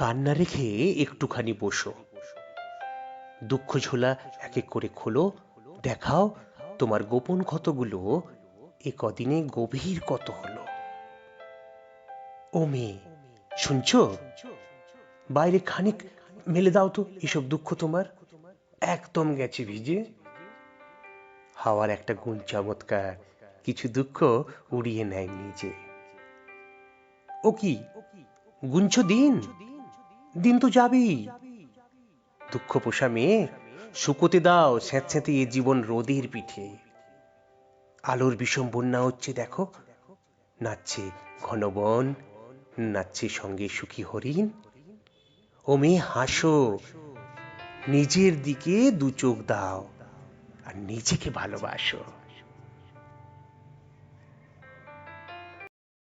কান্না রেখে একটুখানি বসো। দুঃখ ঝোলা এক এক করে খোলো। দেখাও তোমার গোপন ক্ষতগুলো এ কদিনে গভীর কত হলো। ও মেয়ে, শুনছো? বাইরে খানিক মেলে দাও তো, এসব দুঃখ তোমার। একদম গেছে ভিজে। হাওয়ার একটা গুণ চমৎকার, কিছু দুঃখ উড়িয়ে নেয় নিজে। ও কি? গুনছ দিন? দিন তো যাবেই। দুঃখ পোষা মেয়ে শুকোতে দাও স্যাঁতস্যাঁতে এ জীবন রোদের পিঠে। আলোর বিষম বন্যা হচ্ছে, দেখো। নাচছে ঘন বন, নাচছে সঙ্গে সুখী হরিণ। ও মেয়ে, হাসো। নিজের দিকে দু চোখ দাও, আর নিজেকে ভালোবাসো।